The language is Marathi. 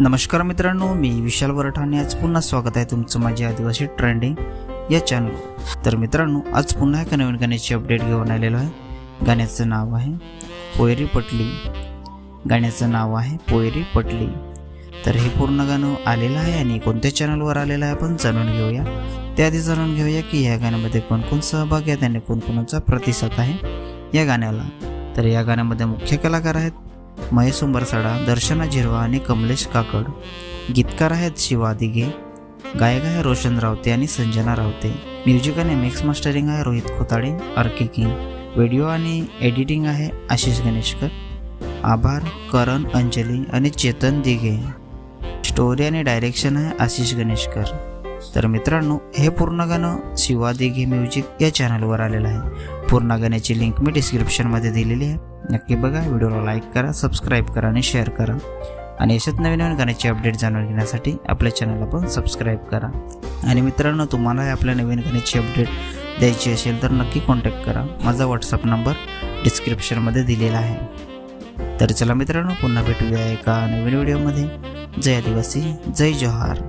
नमस्कार मित्रांनो मी विशाल वरठाणे. आज पुन्हा स्वागत आहे तुमचं माझे आदिवासी ट्रेंडिंग या चॅनल तर मित्रांनो आज पुन्हा एका नवीन गाण्याची अपडेट घेऊन आलेलो आहे. गाण्याचं नाव आहे पोयरी पटली. गाण्याचं नाव आहे पोयरी पटली. तर हे पूर्ण गाणं आलेलं आहे आणि कोणत्या चॅनलवर आलेलं आहे आपण जाणून घेऊया. त्याआधी जाणून घेऊया की या गाण्यामध्ये कोणकोण सहभागी आहेत आणि कोणकोणाचा प्रतिसाद आहे या गाण्याला. तर या गाण्यामध्ये मुख्य कलाकार आहेत महेश उंबरसाडा दर्शना झिरवा आणि कमलेश काकड. गीतकार आहेत शिवा दिघे गायक आहे रोशन रावते आणि संजना रावते. म्युझिक आणि मिक्स मास्टरिंग आहे Rohit Khotade RK king video आणि एडिटिंग आहे आशिष गणेशकर. आभार करण अंजली आणि चेतन दिघे. स्टोरी आणि डायरेक्शन आहे आशिष गणेशकर. तर मित्रांनो हे पूर्ण गाणं शिवा दिघे म्युझिक या चॅनलवर आलेलं आहे. पूर्ण गाण्याची लिंक मी डिस्क्रिप्शनमध्ये दिलेली आहे. नक्की बघा व्हिडिओला लाईक करा सबस्क्राईब करा आणि शेअर करा. आणि अशाच नवीन नवीन गाण्याचे अपडेट जाणून घेण्यासाठी आपल्या चॅनलला पण सबस्क्राईब करा. आणि मित्रांनो तुम्हाला आपल्या नवीन गाण्याची अपडेट द्यायची असेल तर नक्की कॉन्टॅक्ट करा. माझा व्हॉट्सअप नंबर डिस्क्रिप्शनमध्ये दिलेला आहे. तर चला मित्रांनो पुन्हा भेटूया एका नवीन व्हिडिओमध्ये जय आदिवासी जय जोहार.